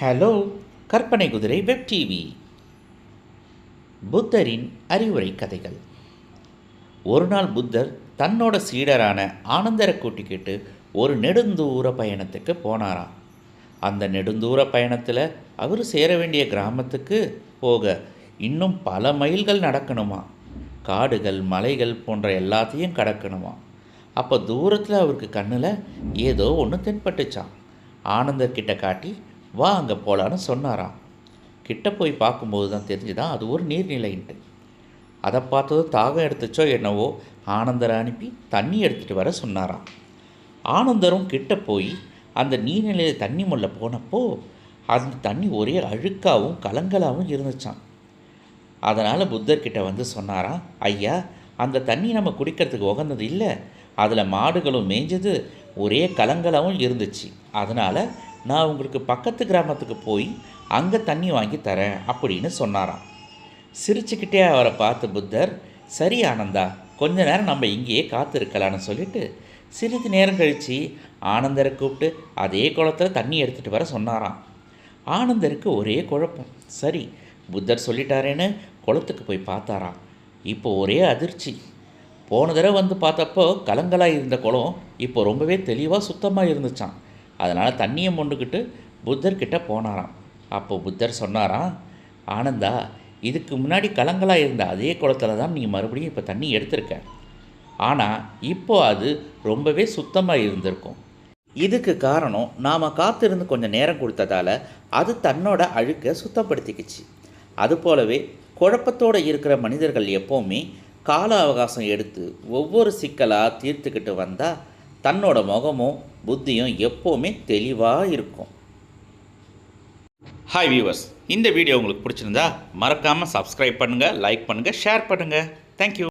Hello கற்பனை குதிரை web TV புத்தரின் அறிவுரை கதைகள். ஒரு நாள் புத்தர் தன்னோட சீடரான ஆனந்தரை கூட்டிக்கிட்டு ஒரு நெடுந்தூர பயணத்துக்கு போனாராம். அந்த நெடுந்தூர பயணத்தில் அவர் சேர வேண்டிய கிராமத்துக்கு போக இன்னும் பல மைல்கள் நடக்கணுமா? காடுகள் மலைகள் போன்ற எல்லாத்தையும் கடக்கணுமா? அப்போ தூரத்தில் அவருக்கு கண்ணில் ஏதோ ஒன்று தென்பட்டுச்சான் ஆனந்தர்கிட்ட காட்டி வா அங்கே போகலான்னு சொன்னாராம். கிட்ட போய் பார்க்கும்போது தான் தெரிஞ்சுதான் அது ஒரு நீர்நிலைன்ட்டு. அதை பார்த்ததும் தாகம் எடுத்துச்சோ என்னவோ ஆனந்தரை அனுப்பி தண்ணி எடுத்துகிட்டு வர சொன்னாராம். ஆனந்தரும் கிட்ட போய் அந்த நீர்நிலையில் தண்ணி முள்ள போனப்போ அந்த தண்ணி ஒரே அழுக்காகவும் கலங்கலாகவும் இருந்துச்சான் அதனால் புத்தர்கிட்ட வந்து சொன்னாராம் ஐயா அந்த தண்ணி நம்ம குடிக்கிறதுக்கு உகந்தது இல்லை. அதில் மாடுகளும் மேய்ஞ்சது ஒரே கலங்கலாகவும் இருந்துச்சு. அதனால் நான் உங்களுக்கு பக்கத்து கிராமத்துக்கு போய் அங்கே தண்ணி வாங்கி தரேன் அப்படின்னு சொன்னாராம். சிரிச்சுக்கிட்டே அவரை பார்த்து புத்தர் சரி ஆனந்தா கொஞ்ச நேரம் நம்ம இங்கேயே காத்திருக்கலான்னு சொல்லிட்டு சிறிது நேரம் கழித்து ஆனந்தரை கூப்பிட்டு அதே குளத்துல தண்ணி எடுத்துகிட்டு வர சொன்னாராம். ஆனந்தருக்கு ஒரே குழப்பம். சரி புத்தர் சொல்லிட்டாரேன்னு குளத்துக்கு போய் பார்த்தாராம். இப்போ ஒரே அதிர்ச்சி. போன தடவை வந்து பார்த்தப்போ கலங்கலாக இருந்த குளம் இப்போ ரொம்பவே தெளிவாக சுத்தமாக இருந்துச்சான் அதனால் தண்ணியை மொண்டுக்கிட்டு புத்தர்கிட்ட போனாராம். அப்போ புத்தர் சொன்னாராம் ஆனந்தா இதுக்கு முன்னாடி கலங்களாக இருந்த அதே குளத்துல தான் நீ மறுபடியும் இப்போ தண்ணி எடுத்திருக்க. ஆனால் இப்போ அது ரொம்பவே சுத்தமாக இருந்திருக்கும். இதுக்கு காரணம் நாம் காத்திருந்து கொஞ்சம் நேரம் கொடுத்ததால அது தன்னோட அழுக்கை சுத்தப்படுத்திக்கிச்சு. அதுபோலவே குழப்பத்தோடு இருக்கிற மனிதர்கள் எப்போவுமே கால அவகாசம் எடுத்து ஒவ்வொரு சிக்கலாக தீர்த்துக்கிட்டு வந்தால் தன்னோட முகமும் புத்தியும் எப்போவுமே தெளிவாக இருக்கும். ஹாய் வியூவர்ஸ் இந்த வீடியோ உங்களுக்கு பிடிச்சிருந்தா மறக்காமல் சப்ஸ்கிரைப் பண்ணுங்கள் லைக் பண்ணுங்கள் ஷேர் பண்ணுங்கள் தேங்க்யூ